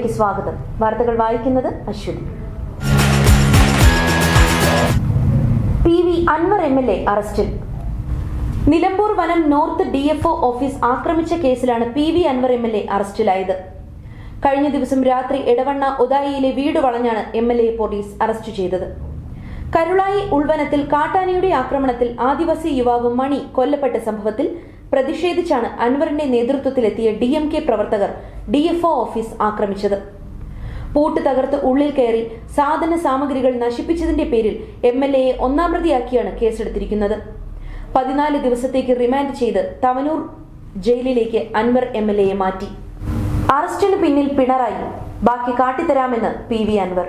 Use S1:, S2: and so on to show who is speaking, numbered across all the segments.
S1: വാർത്തകളിലേക്ക് സ്വാഗതം. വാർത്തകൾ വായിക്കുന്നത് Aswathy P V Anvar M L A അറസ്റ്റിൽ. നിലമ്പൂർ വനം നോർത്ത് ഡി എഫ് ഓഫീസ് ആക്രമിച്ച കേസിലാണ് P V Anvar M L A അറസ്റ്റിലായത്. കഴിഞ്ഞ ദിവസം രാത്രി എടവണ്ണ ഉദായിയിലെ വീട് വളഞ്ഞാണ് M L A police arrest ചെയ്തത്. കരുളായി ഉൾവനത്തിൽ കാട്ടാനയുടെ ആക്രമണത്തിൽ ആദിവാസി യുവാവ് മണി കൊല്ലപ്പെട്ട സംഭവത്തിൽ പ്രതിഷേധിച്ചാണ് അൻവറിന്റെ നേതൃത്വത്തിലെത്തിയ ഡി എം കെ പ്രവർത്തകർ ഡി എഫ് ഒ ഓഫീസ് ആക്രമിച്ചത്. പൂട്ട് തകർത്ത് ഉള്ളിൽ കയറി സാധന സാമഗ്രികൾ നശിപ്പിച്ചതിന്റെ പേരിൽ എം എൽ എയെ ഒന്നാം പ്രതിയാക്കിയാണ് കേസെടുത്തിരിക്കുന്നത്. പതിനാല് ദിവസത്തേക്ക് റിമാൻഡ് ചെയ്ത് തവനൂർ ജയിലിലേക്ക് അൻവർ എം എൽ എയെ മാറ്റി. അറസ്റ്റിന് പിന്നിൽ പിണറായി. ബാക്കി കാട്ടിത്തരാമെന്ന് പി വി അൻവർ.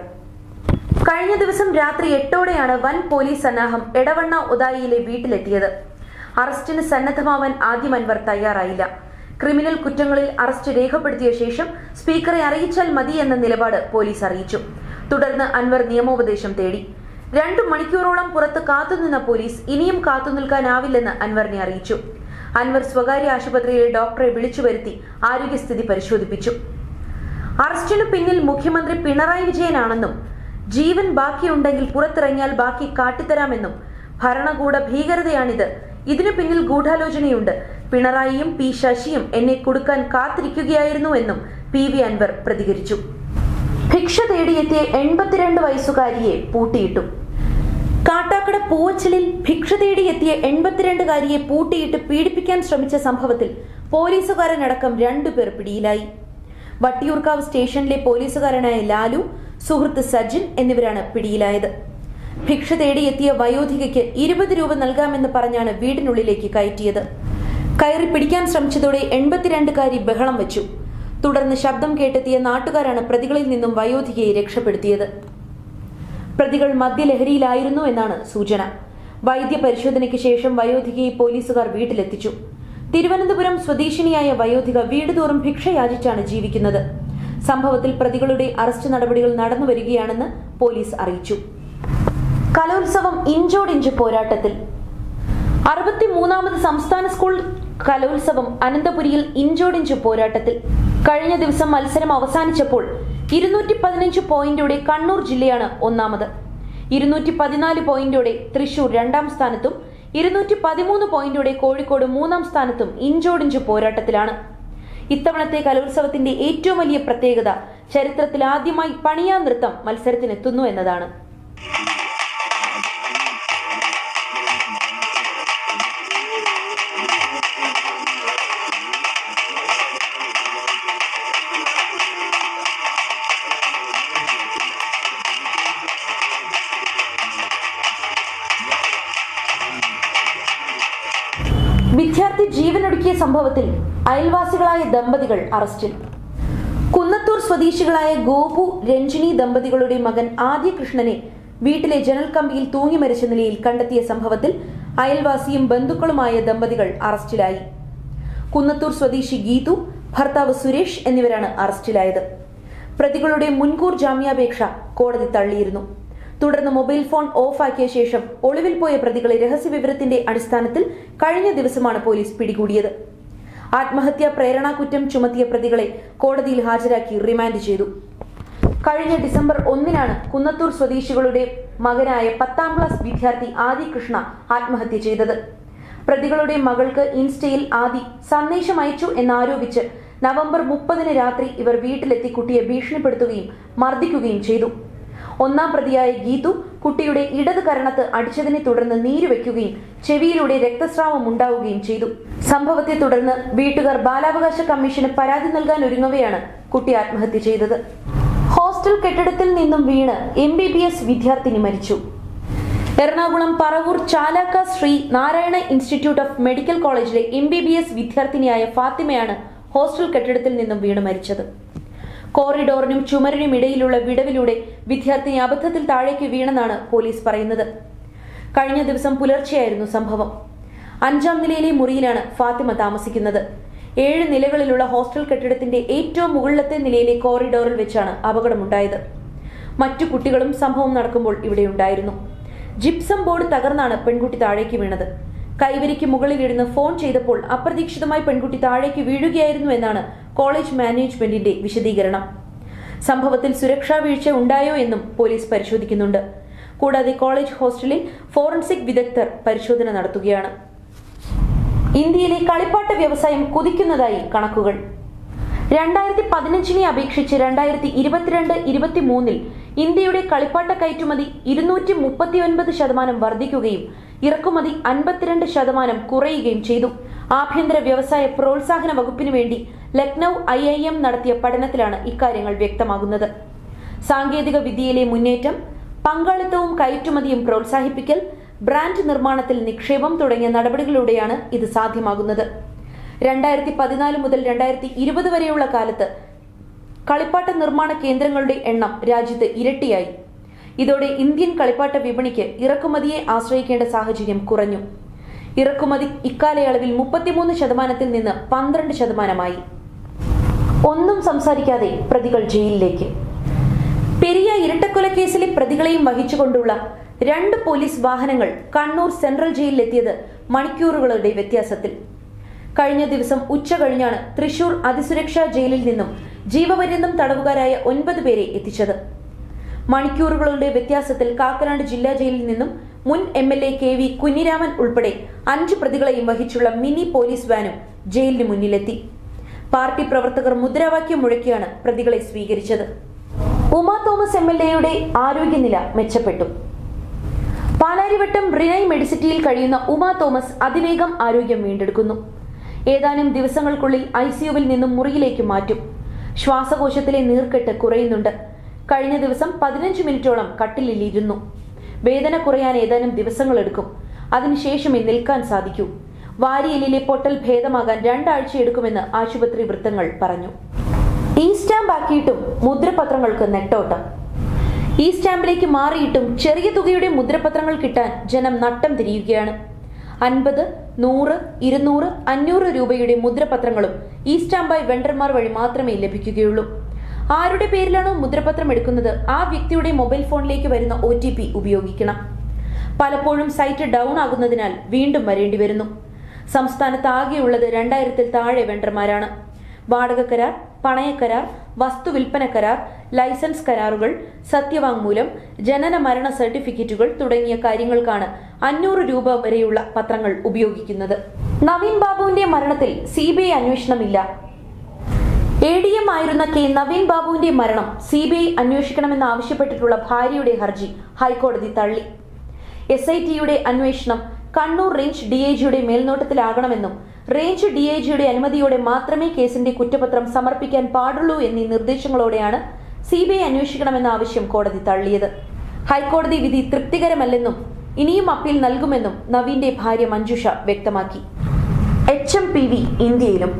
S1: കഴിഞ്ഞ ദിവസം രാത്രി എട്ടോടെയാണ് വൻ പോലീസ് സന്നാഹം എടവണ്ണ ഉദായിയിലെ വീട്ടിലെത്തിയത്. അറസ്റ്റിന് സന്നദ്ധമാവാൻ ആദ്യം അൻവർ തയ്യാറായില്ല. ക്രിമിനൽ കുറ്റങ്ങളിൽ അറസ്റ്റ് രേഖപ്പെടുത്തിയ ശേഷം സ്പീക്കറെ അറിയിച്ചാൽ മതി എന്ന നിലപാട് പോലീസ് അറിയിച്ചു. തുടർന്ന് അൻവർ നിയമോപദേശം തേടി. രണ്ടു മണിക്കൂറോളം പുറത്ത് കാത്തുനിന്ന പോലീസ് ഇനിയും കാത്തുനിൽക്കാനാവില്ലെന്ന് അൻവറിനെ അറിയിച്ചു. അൻവർ സ്വകാര്യ ആശുപത്രിയിലെ ഡോക്ടറെ വിളിച്ചു വരുത്തി ആരോഗ്യസ്ഥിതി പരിശോധിപ്പിച്ചു. അറസ്റ്റിനു പിന്നിൽ മുഖ്യമന്ത്രി പിണറായി വിജയനാണെന്നും ജീവൻ ബാക്കിയുണ്ടെങ്കിൽ പുറത്തിറങ്ങിയാൽ ബാക്കി കാട്ടിത്തരാമെന്നും ഭരണകൂട ഭീകരതയാണിത് ഇതിനു പിന്നിൽ ഗൂഢാലോചനയുണ്ട്. പിണറായിയും പി ശശിയും എന്നെ കൊടുക്കാൻ കാത്തിരിക്കുകയായിരുന്നു എന്നും പി വി അൻവർ പ്രതികരിച്ചു. ഭിക്ഷ തേടിയെത്തിയ എൺപത്തിരണ്ട് വയസ്സുകാരിയെ പൂട്ടിയിട്ടു. കാട്ടാക്കട പൂവച്ചലിൽ ഭിക്ഷ തേടിയെത്തിയ എൺപത്തിരണ്ടുകാരിയെ പൂട്ടിയിട്ട് പീഡിപ്പിക്കാൻ ശ്രമിച്ച സംഭവത്തിൽ പോലീസുകാരനടക്കം രണ്ടുപേർ പിടിയിലായി. വട്ടിയൂർക്കാവ് സ്റ്റേഷനിലെ പോലീസുകാരനായ ലാലു സുഹൃത്ത് സജിൻ എന്നിവരാണ് പിടിയിലായത്. ഭിക്ഷ തേടിയെത്തിയ വയോധികയ്ക്ക് ഇരുപത് രൂപ നൽകാമെന്ന് പറഞ്ഞാണ് വീടിനുള്ളിലേക്ക് കയറ്റിയത്. കയറി പിടിക്കാൻ ശ്രമിച്ചതോടെ എൺപത്തിരണ്ടുകാരി ബഹളം വെച്ചു. തുടർന്ന് ശബ്ദം കേട്ടെത്തിയ നാട്ടുകാരാണ് പ്രതികളിൽ നിന്നും വയോധികയെ രക്ഷപ്പെടുത്തിയത്. പ്രതികൾ മദ്യലഹരിയിലായിരുന്നു എന്നാണ് സൂചന. വൈദ്യ പരിശോധനയ്ക്ക് ശേഷം വയോധികയെ പോലീസുകാർ വീട്ടിലെത്തിച്ചു. തിരുവനന്തപുരം സ്വദേശിനിയായ വയോധിക വീട് തോറും ഭിക്ഷയാചിച്ചാണ് ജീവിക്കുന്നത്. സംഭവത്തിൽ പ്രതികളുടെ അറസ്റ്റ് നടപടികൾ നടന്നുവരികയാണെന്ന് പോലീസ് അറിയിച്ചു. കലോത്സവം ഇഞ്ചോടിഞ്ച് പോരാട്ടത്തിൽ. അറുപത്തിമൂന്നാമത് സംസ്ഥാന സ്കൂൾ കലോത്സവം അനന്തപുരിയിൽ ഇഞ്ചോടിഞ്ച് പോരാട്ടത്തിൽ. കഴിഞ്ഞ ദിവസം മത്സരം അവസാനിച്ചപ്പോൾ ഇരുന്നൂറ്റി പതിനഞ്ച് പോയിന്റോടെ കണ്ണൂർ ജില്ലയാണ് ഒന്നാമത്. ഇരുന്നൂറ്റി പതിനാല് പോയിന്റോടെ തൃശൂർ രണ്ടാം സ്ഥാനത്തും ഇരുന്നൂറ്റി പതിമൂന്ന് പോയിന്റോടെ കോഴിക്കോട് മൂന്നാം സ്ഥാനത്തും ഇഞ്ചോടിഞ്ച് പോരാട്ടത്തിലാണ്. ഇത്തവണത്തെ കലോത്സവത്തിന്റെ ഏറ്റവും വലിയ പ്രത്യേകത ചരിത്രത്തിൽ ആദ്യമായി പണിയാ നൃത്തം മത്സരത്തിനെത്തുന്നു എന്നതാണ്. സംഭവത്തിൽ അയൽവാസികളായ ദമ്പതികൾ അറസ്റ്റിൽ. കുന്നത്തൂർ സ്വദേശികളായ ഗോപു രഞ്ജിനി ദമ്പതികളുടെ മകൻ ആദ്യകൃഷ്ണനെ വീട്ടിലെ ജനൽ കമ്പിയിൽ തൂങ്ങി മരിച്ച നിലയിൽ കണ്ടെത്തിയ സംഭവത്തിൽ അയൽവാസിയും ബന്ധുക്കളുമായ ദമ്പതികൾ അറസ്റ്റിലായി. കുന്നത്തൂർ സ്വദേശി ഗീതു ഭർത്താവ് സുരേഷ് എന്നിവരാണ് അറസ്റ്റിലായത്. പ്രതികളുടെ മുൻകൂർ ജാമ്യാപേക്ഷ കോടതി തള്ളിയിരുന്നു. തുടർന്ന് മൊബൈൽ ഫോൺ ഓഫാക്കിയ ശേഷം ഒളിവിൽ പോയ പ്രതികളെ രഹസ്യ വിവരത്തിന്റെ അടിസ്ഥാനത്തിൽ കഴിഞ്ഞ ദിവസമാണ് പോലീസ് പിടികൂടിയത്. ആത്മഹത്യാ പ്രേരണാ കുറ്റം ചുമത്തിയ പ്രതികളെ കോടതിയിൽ ഹാജരാക്കി റിമാൻഡ് ചെയ്തു. കഴിഞ്ഞ ഡിസംബർ ഒന്നിനാണ് കുന്നത്തൂർ സ്വദേശികളുടെ മകനായ പത്താം ക്ലാസ് വിദ്യാർത്ഥി ആദി കൃഷ്ണ ആത്മഹത്യ ചെയ്തത്. പ്രതികളുടെ മകൾക്ക് ഇൻസ്റ്റയിൽ ആദി സന്ദേശം അയച്ചു എന്നാരോപിച്ച് നവംബർ മുപ്പതിന് രാത്രി ഇവർ വീട്ടിലെത്തി കുട്ടിയെ ഭീഷണിപ്പെടുത്തുകയും മർദ്ദിക്കുകയും ചെയ്തു. ഒന്നാം പ്രതിയായ ഗീതു കുട്ടിയുടെ ഇടത് കരണത്ത് അടിച്ചതിനെ തുടർന്ന് നീരുവെക്കുകയും ചെവിയിലൂടെ രക്തസ്രാവം ഉണ്ടാവുകയും ചെയ്തു. സംഭവത്തെ തുടർന്ന് വീട്ടുകാർ ബാലാവകാശ കമ്മീഷന് പരാതി നൽകാൻ ഒരുങ്ങവെയാണ് കുട്ടി ആത്മഹത്യ ചെയ്തത്. ഹോസ്റ്റൽ കെട്ടിടത്തിൽ നിന്നും വീണ് എം ബി ബി എസ് വിദ്യാർത്ഥിനി മരിച്ചു. Ernakulam Paravur Chalakka Sree Narayana institute of medical കോളേജിലെ എം ബി ബി എസ് വിദ്യാർത്ഥിനിയായ ഫാത്തിമയാണ് ഹോസ്റ്റൽ കെട്ടിടത്തിൽ നിന്നും വീണ് മരിച്ചത്. കോറിഡോറിനും ചുമരിനും ഇടയിലുള്ള വിടവിലൂടെ വിദ്യാർത്ഥിനി അബദ്ധത്തിൽ താഴേക്ക് വീണെന്നാണ് പോലീസ് പറയുന്നത്. കഴിഞ്ഞ ദിവസം പുലർച്ചെയായിരുന്നു സംഭവം. അഞ്ചാം നിലയിലെ മുറിയിലാണ് ഫാത്തിമ താമസിക്കുന്നത്. ഏഴ് നിലകളിലുള്ള ഹോസ്റ്റൽ കെട്ടിടത്തിന്റെ ഏറ്റവും മുകളിലത്തെ നിലയിലെ കോറിഡോറിൽ വെച്ചാണ് അപകടമുണ്ടായത്. മറ്റു കുട്ടികളും സംഭവം നടക്കുമ്പോൾ ഇവിടെയുണ്ടായിരുന്നു ജിപ്സം ബോർഡ് തകർന്നാണ് പെൺകുട്ടി താഴേക്ക് വീണത്. കൈവരിക്ക് മുകളിലിരുന്ന് ഫോൺ ചെയ്തപ്പോൾ അപ്രതീക്ഷിതമായി പെൺകുട്ടി താഴേക്ക് വീഴുകയായിരുന്നു എന്നാണ് കോളേജ് മാനേജ്മെന്റിന്റെ വിശദീകരണം. സംഭവത്തിൽ സുരക്ഷാ വീഴ്ച ഉണ്ടായോ എന്നും പോലീസ് പരിശോധിക്കുന്നുണ്ട്. കൂടാതെ കോളേജ് ഹോസ്റ്റലിൽ ഫോറൻസിക് വിദഗ്ധർ പരിശോധന നടത്തുകയാണ്. ഇന്ത്യയിലെ കളിപ്പാട്ട വ്യവസായം കുതിക്കുന്നതായി കണക്കുകൾ. രണ്ടായിരത്തി പതിനഞ്ചിനെ അപേക്ഷിച്ച് രണ്ടായിരത്തി ഇരുപത്തിരണ്ട് ഇരുപത്തിമൂന്നിൽ ഇന്ത്യയുടെ കളിപ്പാട്ട കയറ്റുമതി ഇരുന്നൂറ്റി മുപ്പത്തിയൊൻപത് ശതമാനം വർദ്ധിക്കുകയും ഇറക്കുമതി അൻപത്തിരണ്ട് ശതമാനം കുറയുകയും ചെയ്തു. ആഭ്യന്തര വ്യവസായ പ്രോത്സാഹന വകുപ്പിനു വേണ്ടി ലക്നൌ ഐ ഐ എം നടത്തിയ പഠനത്തിലാണ് ഇക്കാര്യങ്ങൾ വ്യക്തമാകുന്നത്. സാങ്കേതിക വിദ്യയിലെ മുന്നേറ്റം പങ്കാളിത്തവും കയറ്റുമതിയും പ്രോത്സാഹിപ്പിക്കൽ ബ്രാൻഡ് നിർമ്മാണത്തിൽ നിക്ഷേപം തുടങ്ങിയ നടപടികളിലൂടെയാണ് ഇത് സാധ്യമാകുന്നത്. രണ്ടായിരത്തി പതിനാല് മുതൽ രണ്ടായിരത്തി ഇരുപത് വരെയുള്ള കാലത്ത് കളിപ്പാട്ട നിർമ്മാണ കേന്ദ്രങ്ങളുടെ എണ്ണം രാജ്യത്ത് ഇരട്ടിയായി. ഇതോടെ ഇന്ത്യൻ കളിപ്പാട്ട വിപണിക്ക് ഇറക്കുമതിയെ ആശ്രയിക്കേണ്ട സാഹചര്യം കുറഞ്ഞു. ഇറക്കുമതി ഇക്കാലയളവിൽ മുപ്പത്തിമൂന്ന് ശതമാനത്തിൽ നിന്ന് പന്ത്രണ്ട് ശതമാനമായി. ഒന്നും സംസാരിക്കാതെ പ്രതികൾ ജയിലിലേക്ക്. പെരിയ ഇരട്ടക്കൊലക്കേസിലെ പ്രതികളെയും വഹിച്ചുകൊണ്ടുള്ള രണ്ട് പോലീസ് വാഹനങ്ങൾ കണ്ണൂർ സെൻട്രൽ ജയിലിലെത്തിയത് മണിക്കൂറുകളുടെ വ്യത്യാസത്തിൽ. കഴിഞ്ഞ ദിവസം ഉച്ച കഴിഞ്ഞാണ് തൃശൂർ അതിസുരക്ഷാ ജയിലിൽ നിന്നും ജീവപര്യന്തം തടവുകാരായ ഒൻപത് പേരെ എത്തിച്ചത്. മണിക്കൂറുകളുടെ വ്യത്യാസത്തിൽ കാക്കനാട് ജില്ലാ ജയിലിൽ നിന്നും മുൻ M L A K V Kunhiraman ഉൾപ്പെടെ അഞ്ച് പ്രതികളെയും വഹിച്ചുള്ള മിനി പോലീസ് വാനും ജയിലിന് മുന്നിലെത്തി. പാർട്ടി പ്രവർത്തകർ മുദ്രാവാക്യം മുഴക്കിയാണ് പ്രതികളെ സ്വീകരിച്ചത്. ഉമാ തോമസ് എം എൽ എയുടെ ആരോഗ്യനില മെച്ചപ്പെട്ടു. പാലാരിവട്ടം റിനൈ മെഡിസിറ്റിയിൽ കഴിയുന്ന ഉമാ തോമസ് അതിവേഗം ആരോഗ്യം വീണ്ടെടുക്കുന്നു. ഏതാനും ദിവസങ്ങൾക്കുള്ളിൽ ഐ സിയുവിൽ നിന്നും മുറിയിലേക്ക് മാറ്റും. ശ്വാസകോശത്തിലെ നീർക്കെട്ട് കുറയുന്നുണ്ട്. കഴിഞ്ഞ ദിവസം പതിനഞ്ച് മിനിറ്റോളം കട്ടിലിൽ ഇരുന്നു വേദന കുറയാൻ ഏതാനും ദിവസങ്ങളെടുക്കും. അതിനുശേഷമേ നിൽക്കാൻ സാധിക്കൂ. വാരിയലിലെ പൊട്ടൽ ഭേദമാകാൻ രണ്ടാഴ്ച എടുക്കുമെന്ന് ആശുപത്രി വൃത്തങ്ങൾ പറഞ്ഞു. ഈ സ്റ്റാമ്പ് ആക്കിയിട്ടും മുദ്രപത്രങ്ങൾക്ക് നെട്ടോട്ടം. ഈ സ്റ്റാമ്പിലേക്ക് മാറിയിട്ടും ചെറിയ തുകയുടെ മുദ്രപത്രങ്ങൾ കിട്ടാൻ ജനം നട്ടം തിരിയുകയാണ്. അൻപത് നൂറ് ഇരുന്നൂറ് അഞ്ഞൂറ് രൂപയുടെ മുദ്രപത്രങ്ങളും ഈ സ്റ്റാമ്പായി വെണ്ടർമാർ വഴി മാത്രമേ ലഭിക്കുകയുള്ളൂ. ആരുടെ പേരിലാണോ മുദ്രപത്രം എടുക്കുന്നത്? ആ വ്യക്തിയുടെ മൊബൈൽ ഫോണിലേക്ക് വരുന്ന ഒ ഉപയോഗിക്കണം. പലപ്പോഴും സൈറ്റ് ഡൗൺ ആകുന്നതിനാൽ വീണ്ടും വരേണ്ടി വരുന്നു. സംസ്ഥാനത്ത് ആകെയുള്ളത് രണ്ടായിരത്തിൽ താഴെ വെണ്ടർമാരാണ്. വാടക കരാർ പണയക്കരാർ വസ്തുവിൽപ്പന കരാർ ലൈസൻസ് കരാറുകൾ സത്യവാങ്മൂലം ജനന മരണ സർട്ടിഫിക്കറ്റുകൾ തുടങ്ങിയ കാര്യങ്ങൾക്കാണ് അഞ്ഞൂറ് രൂപ വരെയുള്ള പത്രങ്ങൾ ഉപയോഗിക്കുന്നത്. നവീൻ ബാബുവിന്റെ മരണത്തിൽ സി ബി ഐ അന്വേഷണമില്ല. എ ഡി എം ആയിരുന്ന കെ നവീൻ ബാബുവിന്റെ മരണം സി ബി ഐ അന്വേഷിക്കണമെന്ന് ആവശ്യപ്പെട്ടിട്ടുള്ള ഭാര്യയുടെ ഹർജി ഹൈക്കോടതി തള്ളി. എസ് ഐ ടിയുടെ അന്വേഷണം കണ്ണൂർ റേഞ്ച് ഡി ഐ ജിയുടെ മേൽനോട്ടത്തിലാകണമെന്നും റേഞ്ച് ഡി ഐ ജിയുടെ അനുമതിയോടെ മാത്രമേ കേസിന്റെ കുറ്റപത്രം സമർപ്പിക്കാൻ പാടുള്ളൂ എന്നീ നിർദ്ദേശങ്ങളോടെയാണ് സി ബി ഐ അന്വേഷിക്കണമെന്ന ആവശ്യം കോടതി തള്ളിയത്. ഹൈക്കോടതി വിധി തൃപ്തികരമല്ലെന്നും ഇനിയും അപ്പീൽ നൽകുമെന്നും നവീന്റെ ഭാര്യ മഞ്ജുഷ വ്യക്തമാക്കി. എച്ച് എം പി വി ഇന്ത്യയിലും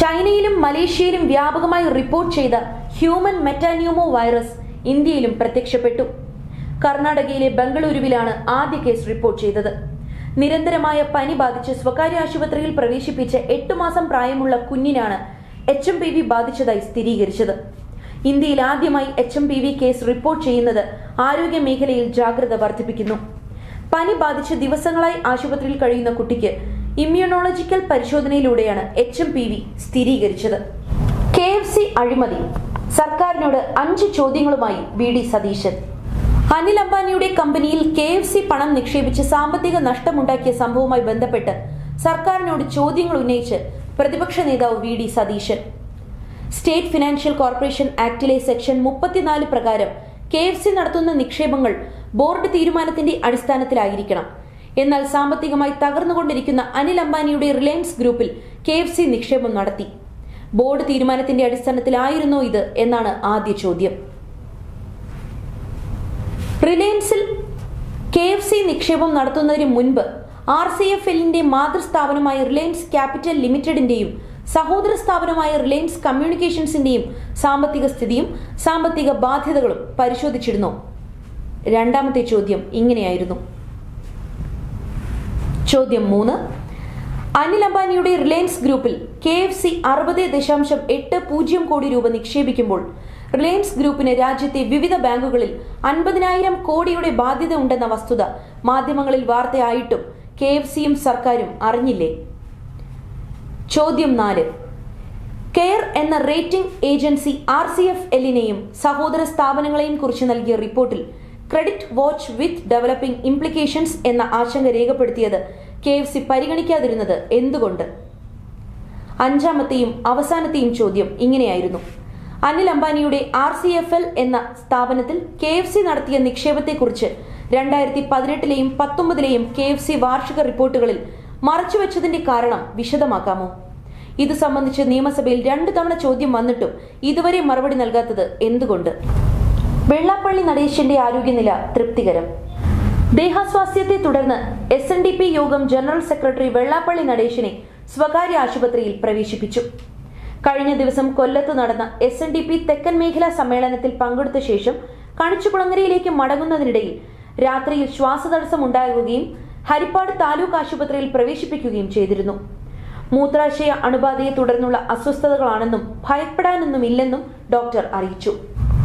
S1: ചൈനയിലും മലേഷ്യയിലും വ്യാപകമായി റിപ്പോർട്ട് ചെയ്ത ഹ്യൂമൻ മെറ്റാന്യൂമോ വൈറസ് ഇന്ത്യയിലും പ്രത്യക്ഷപ്പെട്ടു. കർണാടകയിലെ ബംഗളൂരുവിലാണ് ആദ്യ കേസ് റിപ്പോർട്ട് ചെയ്തത്. നിരന്തരമായ പനി ബാധിച്ച് സ്വകാര്യ ആശുപത്രിയിൽ പ്രവേശിപ്പിച്ച എട്ടു മാസം പ്രായമുള്ള കുഞ്ഞിനാണ് എച്ച് എം പി വി ബാധിച്ചതായി സ്ഥിരീകരിച്ചത്. ഇന്ത്യയിൽ ആദ്യമായി H M P V case report ചെയ്യുന്നത് ആരോഗ്യ മേഖലയിൽ ജാഗ്രത വർദ്ധിപ്പിക്കുന്നു. പനി ബാധിച്ച് ദിവസങ്ങളായി ആശുപത്രിയിൽ കഴിയുന്ന കുട്ടിക്ക് ഇമ്മ്യൂണോളജിക്കൽ പരിശോധനയിലൂടെയാണ് എച്ച് എം പി വി സ്ഥിരീകരിച്ചത്. കെ എഫ് സി അഴിമതി. സർക്കാരിനോട് അഞ്ച് ചോദ്യങ്ങളുമായി വി ഡി സതീശൻ. അനിൽ അംബാനിയുടെ കമ്പനിയിൽ കെ എഫ് സി പണം നിക്ഷേപിച്ച് സാമ്പത്തിക നഷ്ടമുണ്ടാക്കിയ സംഭവവുമായി ബന്ധപ്പെട്ട് സർക്കാരിനോട് ചോദ്യങ്ങൾ ഉന്നയിച്ച് പ്രതിപക്ഷ നേതാവ് V D Satheesan. State financial corporation ആക്ടിലെ section മുപ്പത്തിനാല് പ്രകാരം കെ എഫ് സി നടത്തുന്ന നിക്ഷേപങ്ങൾ ബോർഡ് തീരുമാനത്തിന്റെ അടിസ്ഥാനത്തിലായിരിക്കണം. എന്നാൽ സാമ്പത്തികമായി തകർന്നുകൊണ്ടിരിക്കുന്ന അനിൽ അംബാനിയുടെ റിലയൻസ് ഗ്രൂപ്പിൽ കെ എഫ് സി നിക്ഷേപം നടത്തി. ബോർഡ് തീരുമാനത്തിന്റെ അടിസ്ഥാനത്തിലായിരുന്നോ ഇത് എന്നാണ് ആദ്യ ചോദ്യം. റിലയൻസിൽ കെ എഫ് സി നിക്ഷേപം നടത്തുന്നതിന് മുൻപ് ആർ സി എഫ് എല്ലിന്റെ മാതൃസ്ഥാപനമായ റിലയൻസ് ക്യാപിറ്റൽ ലിമിറ്റഡിന്റെയും സഹോദര സ്ഥാപനമായ റിലയൻസ് കമ്മ്യൂണിക്കേഷൻസിന്റെയും സാമ്പത്തിക സ്ഥിതിയും സാമ്പത്തിക ബാധ്യതകളും പരിശോധിച്ചിരുന്നു. രണ്ടാമത്തെ ചോദ്യം ഇങ്ങനെയായിരുന്നു. ചോദ്യം മൂന്ന്. അനിൽ അംബാനിയുടെ റിലയൻസ് ഗ്രൂപ്പിൽ കെ എഫ് സി അറുപത് ദശാംശം എട്ട് പൂജ്യം കോടി രൂപ നിക്ഷേപിക്കുമ്പോൾ റിലയൻസ് ഗ്രൂപ്പിന് രാജ്യത്തെ വിവിധ ബാങ്കുകളിൽ അൻപതിനായിരം കോടിയുടെ ബാധ്യത ഉണ്ടെന്ന വസ്തുത മാധ്യമങ്ങളിൽ വാർത്തയായിട്ടും കെ എഫ് സിയും സർക്കാരും അറിഞ്ഞില്ലേ? ചോദ്യം നാല്. കെയർ എന്ന rating agency R C F എല്ലിനെയും സഹോദര സ്ഥാപനങ്ങളെയും കുറിച്ച് നൽകിയ റിപ്പോർട്ടിൽ credit watch with developing implications എന്ന ആശങ്ക രേഖപ്പെടുത്തിയത് കെ എഫ് സി പരിഗണിക്കാതിരുന്നത് എന്തുകൊണ്ട്? അഞ്ചാമത്തെയും അവസാനത്തെയും ചോദ്യം ഇങ്ങനെയായിരുന്നു. അനിൽ അംബാനിയുടെ ആർ സി എഫ് എൽ എന്ന സ്ഥാപനത്തിൽ കെ എഫ് സി നടത്തിയ നിക്ഷേപത്തെക്കുറിച്ച് രണ്ടായിരത്തി പതിനെട്ടിലെയും പത്തൊമ്പതിലെയും കെ എഫ് സി വാർഷിക റിപ്പോർട്ടുകളിൽ മറച്ചുവെച്ചതിന്റെ കാരണം വിശദമാക്കാമോ? ഇത് സംബന്ധിച്ച് നിയമസഭയിൽ രണ്ടു തവണ ചോദ്യം വന്നിട്ടും ഇതുവരെ മറുപടി നൽകാത്തത് എന്തുകൊണ്ട്? വെള്ളാപ്പള്ളി നടേശന്റെ ആരോഗ്യനില തൃപ്തികരം. ദേഹാസ്വാസ്ഥ്യത്തെ തുടർന്ന് S N D P Yogam general secretary Vellappally നടേശനെ സ്വകാര്യ ആശുപത്രിയിൽ പ്രവേശിപ്പിച്ചു. കഴിഞ്ഞ ദിവസം കൊല്ലത്ത് നടന്ന എസ് എൻ ഡി പി തെക്കൻ മേഖലാ സമ്മേളനത്തിൽ പങ്കെടുത്ത ശേഷം കണിച്ചുകുളങ്ങരയിലേക്ക് മടങ്ങുന്നതിനിടയിൽ രാത്രിയിൽ ശ്വാസതടസ്സം ഉണ്ടാകുകയും ഹരിപ്പാട് താലൂക്ക് ആശുപത്രിയിൽ പ്രവേശിപ്പിക്കുകയും ചെയ്തിരുന്നു. മൂത്രാശയ അണുബാധയെ തുടർന്നുള്ള അസ്വസ്ഥതകളാണെന്നും ഭയപ്പെടാനൊന്നുമില്ലെന്നും ഡോക്ടർ അറിയിച്ചു.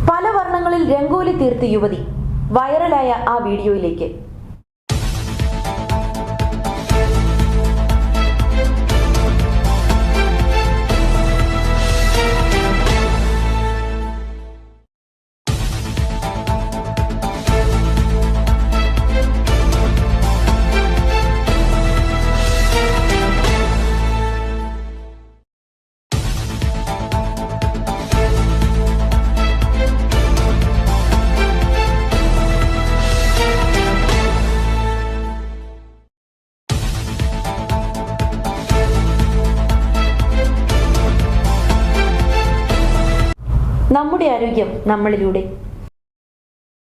S1: പല വർണങ്ങളിൽ രംഗോലി തീർത്ത് യുവതി വൈറലായ ആ വീഡിയോയിലേക്ക്. നമ്മളിലൂടെ.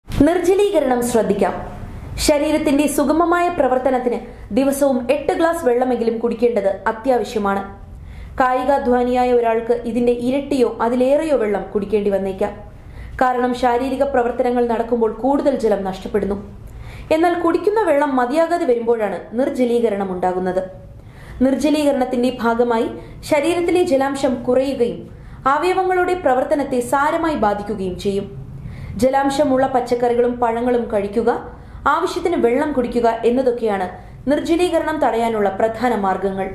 S1: നിർജലീകരണം ശ്രദ്ധിക്കാം. ശരീരത്തിന്റെ സുഗമമായ പ്രവർത്തനത്തിന് ദിവസവും എട്ട് ഗ്ലാസ് വെള്ളമെങ്കിലും കുടിക്കേണ്ടത് അത്യാവശ്യമാണ്. കായികാധ്വാനിയായ ഒരാൾക്ക് ഇതിന്റെ ഇരട്ടിയോ അതിലേറെയോ വെള്ളം കുടിക്കേണ്ടി വന്നേക്കാം. കാരണം ശാരീരിക പ്രവർത്തനങ്ങൾ നടക്കുമ്പോൾ കൂടുതൽ ജലം നഷ്ടപ്പെടുന്നു. എന്നാൽ കുടിക്കുന്ന വെള്ളം മതിയാകാതെ വരുമ്പോഴാണ് നിർജലീകരണം ഉണ്ടാകുന്നത് നിർജലീകരണത്തിന്റെ ഭാഗമായി ശരീരത്തിലെ ജലാംശം കുറയുകയും അവയവങ്ങളുടെ പ്രവർത്തനത്തെ സാരമായി ബാധിക്കുകയും ചെയ്യും. ജലാംശമുള്ള പച്ചക്കറികളും പഴങ്ങളും കഴിക്കുക ആവശ്യത്തിന് വെള്ളം കുടിക്കുക എന്നതൊക്കെയാണ് നിർജലീകരണം തടയാനുള്ള പ്രധാന മാർഗങ്ങൾ.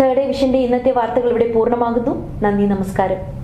S1: തേർഡ് ഡിവിഷന്റെ ഇന്നത്തെ വാർത്തകൾ ഇവിടെ പൂർണമാകുന്നു. നന്ദി നമസ്കാരം.